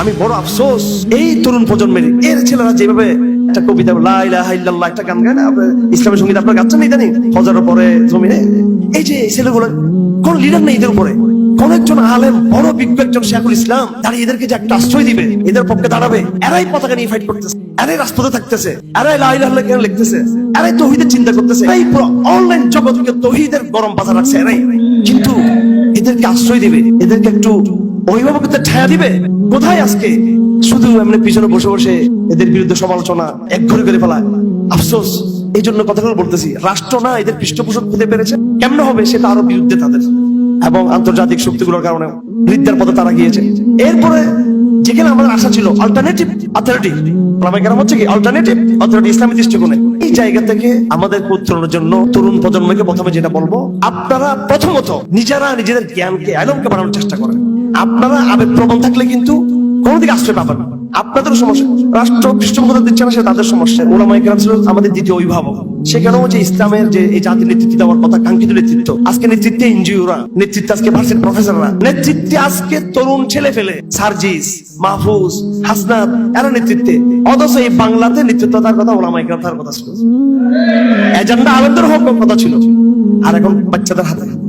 আমি বড় আফসোস, এই তরুণ প্রজন্মের, এর ছেলেরা যেভাবে একটা কবিতা একটা গান গায় না ইসলামের সংগীত, আপনার গাচ্ছেন ফজরের পরে জমিনে। এই যে ছেলেগুলো, কোন লিডার নেই এদের উপরে। কোন একজন আলেম, বড় বিজ্ঞ একজন শেখুল ইসলাম দাঁড়িয়ে এদেরকে যে একটা আশ্রয় দিবে, এদের পক্ষে দাঁড়াবে, এরাই পতাকা নিয়ে ফাইট করতেছে, এরাই রাজপথে থাকতেছে, এরাই লাইলাহ কেন লিখতেছে, এরাই তহিদের চিন্তা করতেছে এই পুরো অনলাইন জগৎকে তহিদের গরম বাজার রাখছে, এরাই। কিন্তু এদেরকে আশ্রয় দিবে, এদেরকে একটু অভিভাবকদের ছায়া দিবে? কোথায় আজকে? শুধু এমনি পিছনে বসে বসে এদের বিরুদ্ধে সমালোচনা, এক ঘরে করে ফেলা আফসোস এই জন্য কথাগুলো বলতেছি, রাষ্ট্র না এদের পৃষ্ঠপোষক হতে পেরেছে? কেমন হবে সেটা আরও বিরুদ্ধে তাদের? এবং আন্তর্জাতিক শক্তিগুলোর কারণে বৃদ্ধার পথে তারা গিয়েছে। এরপরে যেখানে আমাদের আশা ছিল অল্টারনেটিভ অথরিটি ইসলামের কেন হচ্ছে কি? অল্টারনেটিভ অথরিটি ইসলামী দৃষ্টিকোণে। এই জায়গা থেকে আমাদের উত্তরণের জন্য, তরুণ প্রজন্মকে প্রথমে যেটা বলব, আপনারা প্রথমত নিজেরা নিজেদের জ্ঞানকে, আলমকে বাড়ানোর চেষ্টা করেন। আপনারা আবেগ প্রবণ থাকলে কিন্তু কোনো আশ্রয় না। সমস্যা। রাষ্ট্র দিচ্ছে না সেটা তাদের সমস্যা। ওলামাই ছিল আমাদের দ্বিতীয় অভিভাবক। সেখানেও যে ইসলামের যে এই জাতির নেতৃত্ব দেওয়ার কথা, কাঙ্ক্ষিত নেতৃত্ব? আজকে নেতৃত্বে এনজিওরা, নেতৃত্বে আজকে ভার্সিট প্রফেসররা নেতৃত্বে আজকে তরুণ ছেলে ফেলে সার্জিস, মাহফুজ, হাসনাত, এরা নেতৃত্বে। অথচ এই বাংলাতে নেতৃত্ব তার কথা ওলামাই কেরাম তার কথা ছিল। এজেন্ডা আলেমদের কথা ছিল। আর এখন বাচ্চাদের হাতে।